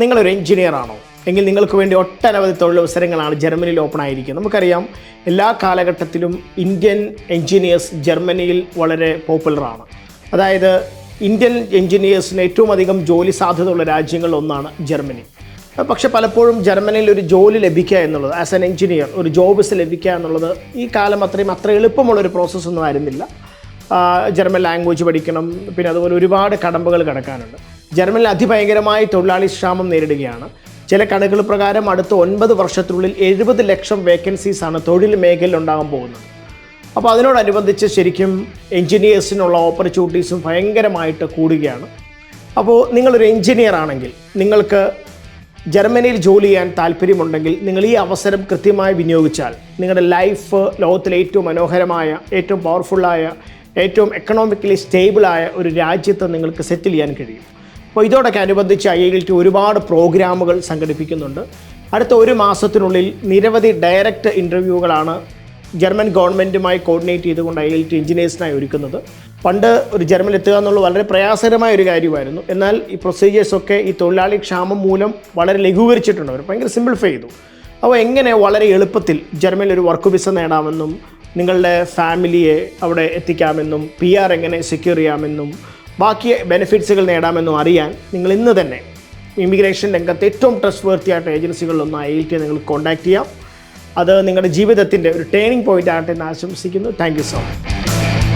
നിങ്ങളൊരു എഞ്ചിനീയർ ആണോ എങ്കിൽ നിങ്ങൾക്ക് വേണ്ടി ഒട്ടനവധി തൊഴിലവസരങ്ങളാണ് ജർമ്മനിയിൽ ഓപ്പൺ ആയിരിക്കുന്നത് നമുക്കറിയാം എല്ലാ കാലഘട്ടത്തിലും ഇന്ത്യൻ എഞ്ചിനീയേഴ്സ് ജർമ്മനിയിൽ വളരെ പോപ്പുലറാണ്. അതായത് ഇന്ത്യൻ എഞ്ചിനീയേഴ്സിന് ഏറ്റവും അധികം ജോലി സാധ്യതയുള്ള രാജ്യങ്ങളിൽ ഒന്നാണ് ജർമ്മനി. പക്ഷെ പലപ്പോഴും ജർമ്മനിയിൽ ഒരു ജോലി ലഭിക്കുക എന്നുള്ളത് ആസ് എൻ എഞ്ചിനീയർ ഒരു ജോബ്സ് ലഭിക്കുക എന്നുള്ളത് ഈ കാലം അത്രയും അത്ര എളുപ്പമുള്ളൊരു പ്രോസസ്സൊന്നും ആയിരുന്നില്ല. ജർമ്മൻ ലാംഗ്വേജ് പഠിക്കണം പിന്നെ അതുപോലെ ഒരുപാട് കടമ്പകൾ കിടക്കാനുണ്ട്. ജർമ്മനിൽ അതിഭയങ്കരമായി തൊഴിലാളി ക്ഷാമം നേരിടുകയാണ്. ചില കണക്കുകൾ പ്രകാരം അടുത്ത ഒൻപത് വർഷത്തിനുള്ളിൽ എഴുപത് ലക്ഷം വേക്കൻസീസാണ് തൊഴിൽ മേഖലയിൽ ഉണ്ടാകാൻ പോകുന്നത്. അപ്പോൾ അതിനോടനുബന്ധിച്ച് ശരിക്കും എൻജിനീയേഴ്സിനുള്ള ഓപ്പർച്യൂണിറ്റീസും ഭയങ്കരമായിട്ട് കൂടുകയാണ്. അപ്പോൾ നിങ്ങളൊരു എൻജിനീയർ ആണെങ്കിൽ നിങ്ങൾക്ക് ജർമ്മനിയിൽ ജോലി ചെയ്യാൻ താല്പര്യമുണ്ടെങ്കിൽ നിങ്ങൾ ഈ അവസരം കൃത്യമായി വിനിയോഗിച്ചാൽ നിങ്ങളുടെ ലൈഫ് ലോകത്തിലെ ഏറ്റവും മനോഹരമായ ഏറ്റവും പവർഫുള്ളായ ഏറ്റവും എക്കണോമിക്കലി സ്റ്റേബിളായ ഒരു രാജ്യത്ത് നിങ്ങൾക്ക് സെറ്റിൽ ചെയ്യാൻ കഴിയും. അപ്പോൾ ഇതോടൊക്കെ അനുബന്ധിച്ച് ഐ ഐ ടി ഒരുപാട് പ്രോഗ്രാമുകൾ സംഘടിപ്പിക്കുന്നുണ്ട്. അടുത്ത ഒരു മാസത്തിനുള്ളിൽ നിരവധി ഡയറക്റ്റ് ഇന്റർവ്യൂകളാണ് ജർമ്മൻ ഗവൺമെന്റുമായി കോർഡിനേറ്റ് ചെയ്തുകൊണ്ട് ഐ ഐ ടി എഞ്ചിനീയേഴ്സിനായി ഒരുക്കുന്നത്. പണ്ട് ഒരു ജർമ്മനിൽ എത്തുക എന്നുള്ളത് വളരെ പ്രയാസകരമായ ഒരു കാര്യമായിരുന്നു. എന്നാൽ ഈ പ്രൊസീജിയേഴ്സൊക്കെ ഈ തൊഴിലാളി ക്ഷാമം മൂലം വളരെ ലഘൂകരിച്ചിട്ടുണ്ട്. അവർ ഭയങ്കര സിമ്പിൾഫൈ ചെയ്തു. അപ്പോൾ എങ്ങനെ വളരെ എളുപ്പത്തിൽ ജർമ്മനിൽ ഒരു വർക്ക് വിസ നേടാമെന്നും നിങ്ങളുടെ ഫാമിലിയെ അവിടെ എത്തിക്കാമെന്നും പി ആർ എങ്ങനെ സെക്യൂർ ചെയ്യാമെന്നും ബാക്കി ബെനിഫിറ്റ്സുകൾ നേടാമെന്നും അറിയാൻ നിങ്ങൾ ഇന്ന് തന്നെ ഇമിഗ്രേഷൻ രംഗത്ത് ഏറ്റവും ട്രസ്റ്റ് വർത്തിയായിട്ട് ഏജൻസികളിലൊന്ന് ഐ ടി നിങ്ങൾ കോൺടാക്റ്റ് ചെയ്യാം. അത് നിങ്ങളുടെ ജീവിതത്തിന്റെ ഒരു ടേണിംഗ് പോയിന്റ് ആകട്ടെ എന്ന് ആശംസിക്കുന്നു. Thank so much